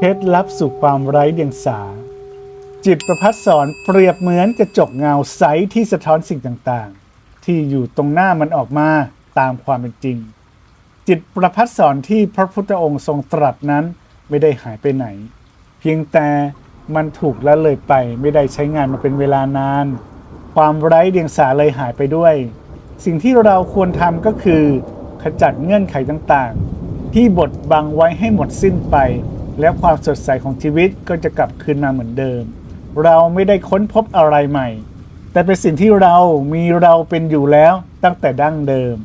เคล็ดลับสู่ความไร้เดียงสา จิตประพัดสอนเปรียบเหมือนกระจกเงาใสที่สะท้อนสิ่งต่างๆ ที่อยู่ตรงหน้ามันออกมาตามความเป็นจริง จิตประพัดสอนที่พระพุทธองค์ทรงตรัสนั้นไม่ได้หายไปไหน เพียงแต่มันถูกละเลยไปไม่ได้ใช้งานมาเป็นเวลานาน ความไร้เดียงสาเลยหายไปด้วย สิ่งที่เราควรทำก็คือ ขจัดเงื่อนไขต่างๆ ที่บดบังไว้ให้หมดสิ้นไป แล้วความสดใสของชีวิตก็จะกลับคืนมาเหมือนเดิม เราไม่ได้ค้นพบอะไรใหม่ แต่เป็นสิ่งที่เรามีเราเป็นอยู่แล้วตั้งแต่ดั้งเดิม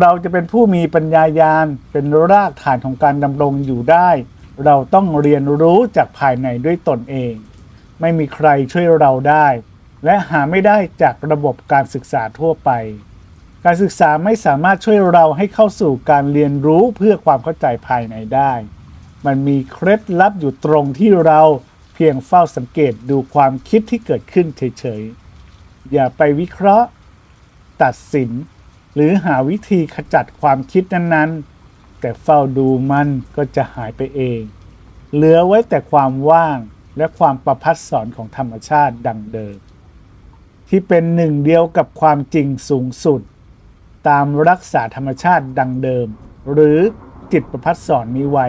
เราจะเป็นผู้มีปัญญายาณเป็นรากฐานของการดำรงอยู่ได้ เราต้องเรียนรู้จากภายในด้วยตนเอง ไม่มีใครช่วยเราได้ และหาไม่ได้จากระบบการศึกษาทั่วไป การศึกษาไม่สามารถช่วยเราให้เข้าสู่การเรียนรู้เพื่อความเข้าใจภายในได้ มันมีเคล็ดลับอยู่ตรงที่เราเพียงเฝ้าสังเกตดูความคิดที่เกิดขึ้นเฉยๆ อย่าไปวิเคราะห์ ตัดสิน หรือหาวิธีขจัดความคิดนั้นๆ แต่เฝ้าดูมันก็จะหายไปเอง เหลือไว้แต่ความว่างและความประพัดสอนของธรรมชาติดังเดิม ที่เป็นหนึ่งเดียวกับความจริงสูงสุด ตามรักษาธรรมชาติดังเดิม หรือจิตประพัดสอนนี้ไว้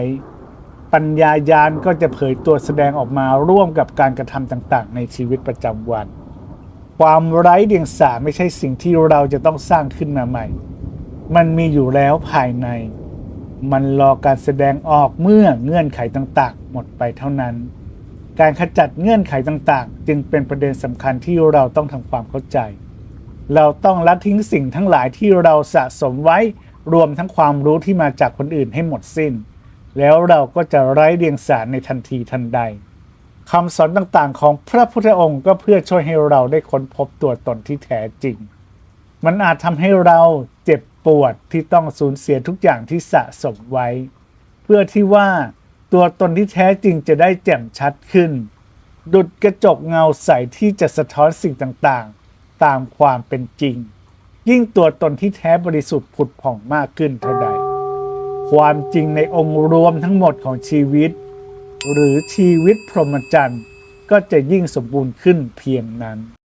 ปัญญายาณก็จะเผยตัวแสดงออกมาร่วมกับการกระทำต่างๆ ในชีวิตประจำวัน ความไร้เดียงสาไม่ใช่สิ่งที่เราจะต้องสร้างขึ้นมาใหม่ มันมีอยู่แล้วภายใน มันรอการแสดงออกเมื่อเงื่อนไขต่างๆ หมดไปเท่านั้น การขจัดเงื่อนไขต่างๆ จึงเป็นประเด็นสำคัญที่เราต้องทำความเข้าใจ เราต้องละทิ้งสิ่งทั้งหลายที่เราสะสมไว้รวมทั้งความรู้ที่มาจากคนอื่นให้หมดสิ้น แล้วเราก็จะไร้เดียงสาในทันทีทันใดคำสอนต่างๆ ของพระพุทธองค์ก็เพื่อช่วยให้เราได้ค้นพบตัวตนที่แท้จริง มันอาจทำให้เราเจ็บปวดที่ต้องสูญเสียทุกอย่างที่สะสมไว้ เพื่อที่ว่าตัวตนที่แท้จริงจะได้แจ่มชัดขึ้น ดุดกระจกเงาใสที่จะสะท้อนสิ่งต่างๆ ตามความเป็นจริง ยิ่งตัวตนที่แท้บริสุทธิ์ผุดผ่องมากขึ้นเท่าใด ความจริงในองค์รวมทั้งหมดของชีวิต หรือชีวิตพรหมจรรย์ก็จะยิ่งสมบูรณ์ขึ้นเพียงนั้น